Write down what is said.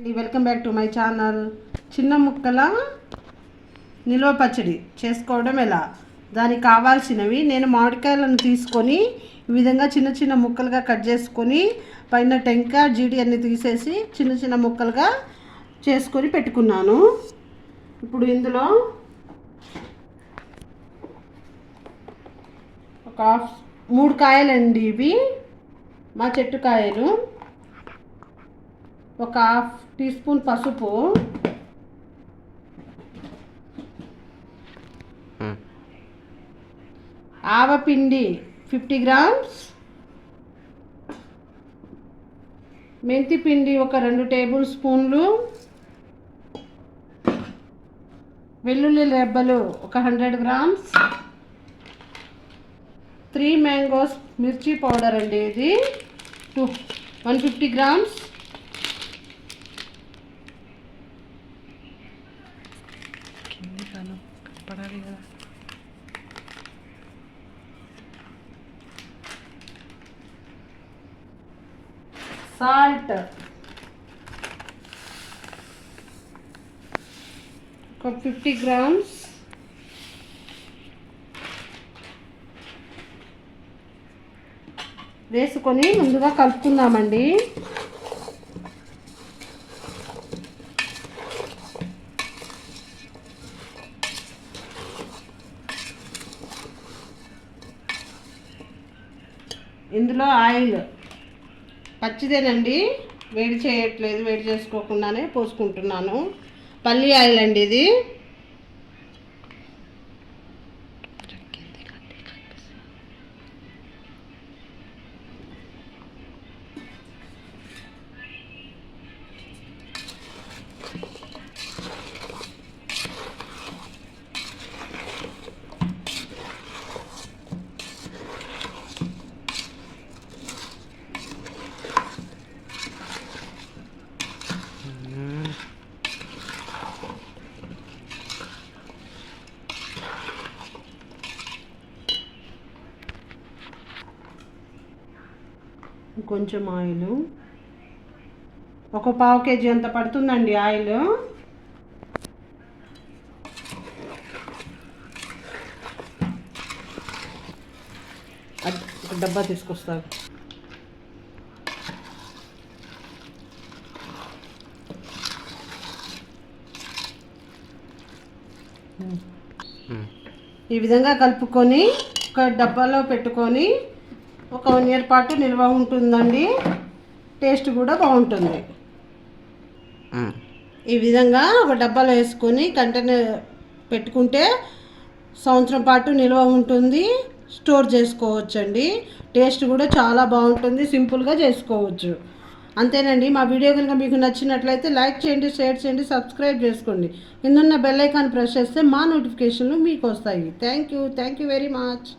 అండి welcome back to my channel. చిన్న ముక్కల నిల్వ పచ్చడి చేసుకోవడం ఎలా? దానికి కావాల్సినవి నేను మామిడికాయలను తీసుకొని ఈ విధంగా చిన్న చిన్న ముక్కలుగా కట్ చేసుకొని పైన టెంక జీడి అన్ని తీసేసి చిన్న చిన్న ముక్కలుగా చేసుకొని పెట్టుకున్నాను. ఇప్పుడు ఇందులో ఒక మూడు కాయలండి ఇవి. మా చెట్టు కాయలు. ఒక హాఫ్ టీ స్పూన్ పసుపు. ఆవపిండి ఫిఫ్టీ గ్రామ్స్. మెంతి పిండి ఒక రెండు టేబుల్ స్పూన్లు. వెల్లుల్లి రెబ్బలు ఒక హండ్రెడ్ గ్రామ్స్. త్రీ మ్యాంగోస్ మిర్చి పౌడర్ అండి ఇది. Two one fifty grams. చేశాను పడాలి కదా సాల్ట్ ఒక ఫిఫ్టీ గ్రామ్స్ వేసుకొని ముందుగా కలుపుకుందామండి. ఇందులో ఆయిల్. పచ్చిదేనండి. వేడి చేయట్లేదు వేడి చేసుకోకుండానే పోసుకుంటున్నాను. పల్లి ఆయిల్ అండి ఇది. కొంచెం ఆయిల్. ఒక పావు కేజీ అంత పడుతుందండి ఆయిల్. ఒక డబ్బా తీసుకొస్తాను ఈ విధంగా కలుపుకొని ఒక డబ్బాలో పెట్టుకొని ఒక వన్ ఇయర్ పాటు నిల్వ ఉంటుందండి. టేస్ట్ కూడా బాగుంటుంది. ఈ విధంగా ఒక డబ్బాలో వేసుకొని కంటైనర్ పెట్టుకుంటే సంవత్సరం పాటు నిల్వ ఉంటుంది. స్టోర్ చేసుకోవచ్చండి. టేస్ట్ కూడా చాలా బాగుంటుంది. సింపుల్గా చేసుకోవచ్చు. అంతేనండి. మా వీడియో కనుక మీకు నచ్చినట్లయితే లైక్ చేయండి షేర్ చేయండి సబ్స్క్రైబ్ చేసుకోండి. కిందున్న బెల్ ఐకాన్ ప్రెస్ చేస్తే మా నోటిఫికేషన్లు మీకు వస్తాయి. Thank you. Thank you very much.